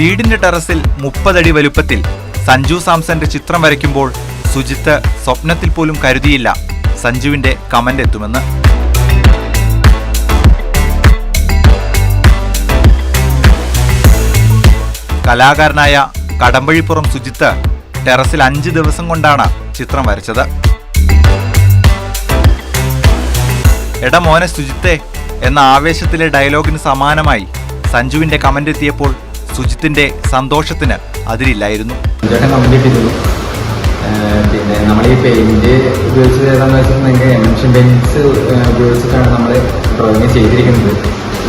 വീടിന്റെ ടെറസിൽ മുപ്പതടി വലുപ്പത്തിൽ സഞ്ജു സാംസന്റെ ചിത്രം വരയ്ക്കുമ്പോൾ സുജിത്ത് സ്വപ്നത്തിൽ പോലും കരുതിയില്ല സഞ്ജുവിന്റെ കമന്റ് എത്തുമെന്ന്. കലാകാരനായ കടമ്പഴിപ്പുറം സുജിത്ത് ടെറസിൽ അഞ്ച് ദിവസം കൊണ്ടാണ് ചിത്രം വരച്ചത്. എടാ മോനെ സുജിത്തെ എന്ന ആവേശത്തിലെ ഡയലോഗിന് സമാനമായി സഞ്ജുവിന്റെ കമന്റ് എത്തിയപ്പോൾ സുജിത്തിന്റെ സന്തോഷത്തിന് അതിരില്ലായിരുന്നു. പിന്നെ നമ്മൾ ഈ പെയിന്റ് ഉപയോഗിച്ച് ഏതാണെന്ന് വെച്ചിട്ടുണ്ടെങ്കിൽ എമൻഷൻ പെയിന്റ്സ് ഉപയോഗിച്ചിട്ടാണ് നമ്മൾ ഡ്രോയിങ് ചെയ്തിരിക്കുന്നത്.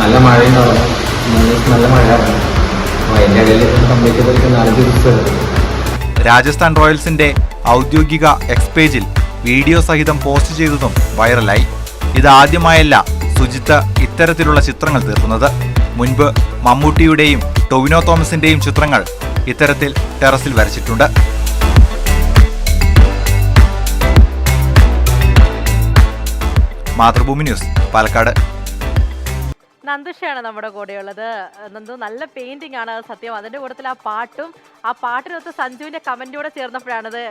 നല്ല മൂന്ന് ദിവസം നല്ല മഴ അപ്പോൾ അതിന്റെ ഇടയിൽ കംപ്ലീറ്റ് ചെയ്തിട്ട് നാല് ദിവസം രാജസ്ഥാൻ റോയൽസിന്റെ ഔദ്യോഗിക എക്സ് പേജിൽ വീഡിയോ സഹിതം പോസ്റ്റ് ചെയ്തതും വൈറലായി ഇതാദ്യമായല്ല സുജിത്ത് ഇത്തരത്തിലുള്ള ചിത്രങ്ങൾ തീർക്കുന്നത്. മുൻപ് മമ്മൂട്ടിയുടെയും ടൊവിനോ തോമസിന്റെയും ചിത്രങ്ങൾ ഇത്തരത്തിൽ ടെറസിൽ വരച്ചിട്ടുണ്ട്. മാതൃഭൂമി ന്യൂസ് പാലക്കാട്. നന്ദുഷയാണ് നമ്മുടെ കൂടെയുള്ളത്. നന്ദു നല്ല പെയിന്റിംഗ് ആണ് സത്യം. അതിന്റെ കൂട്ടത്തിൽ ആ പാട്ടും ആ പാട്ടിനകത്ത് സഞ്ജുവിന്റെ കമന്റൂടെ ചേർന്നപ്പോഴാണ് അത്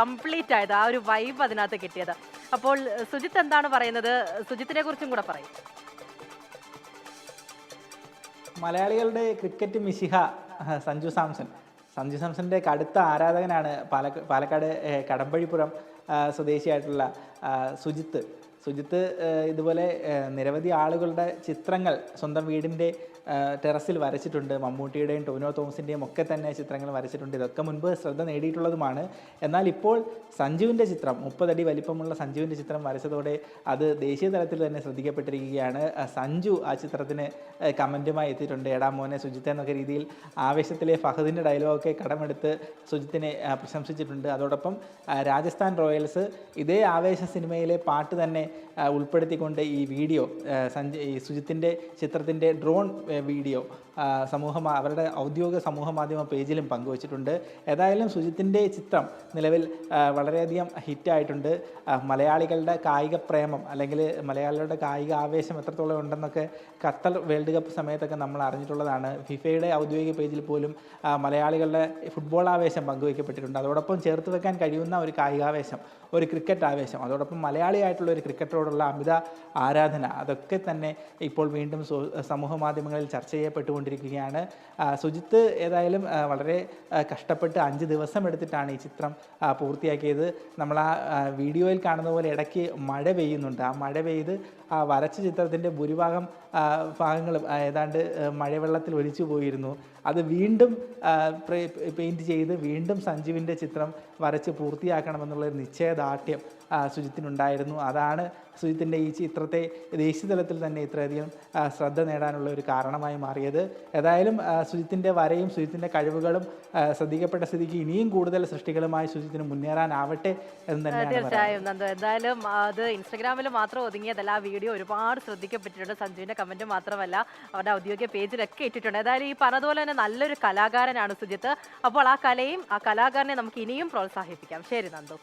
കംപ്ലീറ്റ് ആയത് ആ ഒരു വൈബ് അതിനകത്ത് കിട്ടിയത്. അപ്പോൾ സുജിത്ത് എന്താണ് പറയുന്നത്? സുജിത്തിനെ കുറിച്ചും കൂടെ പറയും. മലയാളികളുടെ ക്രിക്കറ്റ് മിശിഹ സഞ്ജു സാംസൺ. സഞ്ജു സാംസന്റെ കടുത്ത ആരാധകനാണ് പാലക്കാട് കടമ്പഴിപ്പുറം സ്വദേശിയായിട്ടുള്ള സുജിത്ത്. സുജിത്ത് ഇതുപോലെ നിരവധി ആളുകളുടെ ചിത്രങ്ങൾ സ്വന്തം വീടിന്റെ ടെറസിൽ വരച്ചിട്ടുണ്ട്. മമ്മൂട്ടിയുടെയും ടോനോ തോമസിന്റെയും ഒക്കെ തന്നെ ചിത്രങ്ങൾ വരച്ചിട്ടുണ്ട്. ഇതൊക്കെ മുൻപ് ശ്രദ്ധ നേടിയിട്ടുള്ളതുമാണ്. എന്നാൽ ഇപ്പോൾ സഞ്ജുവിന്റെ ചിത്രം മുപ്പതടി വലിപ്പമുള്ള സഞ്ജുവിന്റെ ചിത്രം വരച്ചതോടെ അത് ദേശീയ തലത്തിൽ തന്നെ ശ്രദ്ധിക്കപ്പെട്ടിരിക്കുകയാണ്. സഞ്ജു ആ ചിത്രത്തിന് കമന്റുമായി എത്തിയിട്ടുണ്ട്. എടാ മോനെ സുജിത്ത് എന്നൊക്കെ രീതിയിൽ ആവേശത്തിലെ ഫഹദിന്റെ ഡയലോഗൊക്കെ കടമെടുത്ത് സുജിത്തിനെ പ്രശംസിച്ചിട്ടുണ്ട്. അതോടൊപ്പം രാജസ്ഥാൻ റോയൽസ് ഇതേ ആവേശ സിനിമയിലെ പാട്ട് തന്നെ ഉൾപ്പെടുത്തിക്കൊണ്ട് ഈ വീഡിയോ സഞ്ജയ് ഈ സുജിത്തിന്റെ ചിത്രത്തിന്റെ ഡ്രോൺ വീഡിയോ സമൂഹ അവരുടെ ഔദ്യോഗിക സമൂഹ മാധ്യമ പേജിലും പങ്കുവച്ചിട്ടുണ്ട്. ഏതായാലും സുജിത്തിന്റെ ചിത്രം നിലവിൽ വളരെയധികം ഹിറ്റായിട്ടുണ്ട് മലയാളികളുടെ കായിക പ്രേമം അല്ലെങ്കിൽ മലയാളികളുടെ കായിക ആവേശം എത്രത്തോളം ഉണ്ടെന്നൊക്കെ ഖത്തർ വേൾഡ് കപ്പ് സമയത്തൊക്കെ നമ്മൾ അറിഞ്ഞിട്ടുള്ളതാണ്. ഫിഫയുടെ ഔദ്യോഗിക പേജിൽ പോലും മലയാളികളുടെ ഫുട്ബോൾ ആവേശം പങ്കുവയ്ക്കപ്പെട്ടിട്ടുണ്ട്. അതോടൊപ്പം ചേർത്ത് വെക്കാൻ കഴിയുന്ന ഒരു കായികാവേശം ഒരു ക്രിക്കറ്റ് ആവേശം അതോടൊപ്പം മലയാളിയായിട്ടുള്ള ഒരു ക്രിക്കറ്ററോടുള്ള അമിത ആരാധന അതൊക്കെ തന്നെ ഇപ്പോൾ വീണ്ടും സമൂഹ മാധ്യമങ്ങളിൽ ചർച്ച ചെയ്യപ്പെട്ടുകൊണ്ടിരിക്കുകയാണ്. സുജിത്ത് ഏതായാലും വളരെ കഷ്ടപ്പെട്ട് അഞ്ച് ദിവസം എടുത്തിട്ടാണ് ഈ ചിത്രം പൂർത്തിയാക്കിയത്. നമ്മൾ ആ വീഡിയോയിൽ കാണുന്ന പോലെ ഇടയ്ക്ക് മഴ പെയ്യുന്നുണ്ട്. ആ മഴ പെയ്ത് ആ വരച്ച ചിത്രത്തിന്റെ ഭൂരിഭാഗം ഭാഗങ്ങൾ ഏതാണ്ട് മഴവെള്ളത്തിൽ ഒലിച്ചു പോയിരുന്നു. അത് വീണ്ടും പെയിന്റ് ചെയ്ത് വീണ്ടും സഞ്ജീവിന്റെ ചിത്രം വരച്ച് പൂർത്തിയാക്കണമെന്നുള്ള ഒരു നിശ്ചയദാർഢ്യം സുജിത്തിനുണ്ടായിരുന്നു. അതാണ് സുജിത്തിന്റെ ഈ ചിത്രത്തെ ദേശീയ തലത്തിൽ തന്നെ ഇത്രയധികം ശ്രദ്ധ നേടാനുള്ള ഒരു കാരണമായി മാറിയത്. ഏതായാലും സുജിത്തിന്റെ വരയും സുജിത്തിന്റെ കഴിവുകളും ശ്രദ്ധിക്കപ്പെട്ട സ്ഥിതിക്ക് ഇനിയും കൂടുതൽ സൃഷ്ടികളുമായി സുജിത്തിന് മുന്നേറാനാവട്ടെ എന്ന് തന്നെ തീർച്ചയായും നന്ദു. എന്തായാലും അത് ഇൻസ്റ്റഗ്രാമിൽ മാത്രം ഒതുങ്ങിയതല്ല ആ വീഡിയോ ഒരുപാട് ശ്രദ്ധിക്കപ്പെട്ടിട്ടുണ്ട്. സഞ്ജുവിന്റെ കമന്റ് മാത്രമല്ല അവരുടെ ഔദ്യോഗിക പേജിലൊക്കെ ഇട്ടിട്ടുണ്ട്. ഏതായാലും ഈ പറഞ്ഞതുപോലെ തന്നെ നല്ലൊരു കലാകാരനാണ് സുജിത്ത്. അപ്പോൾ ആ കലയും ആ കലാകാരനെ നമുക്ക് ഇനിയും പ്രോത്സാഹിപ്പിക്കാം. ശരി നന്ദു.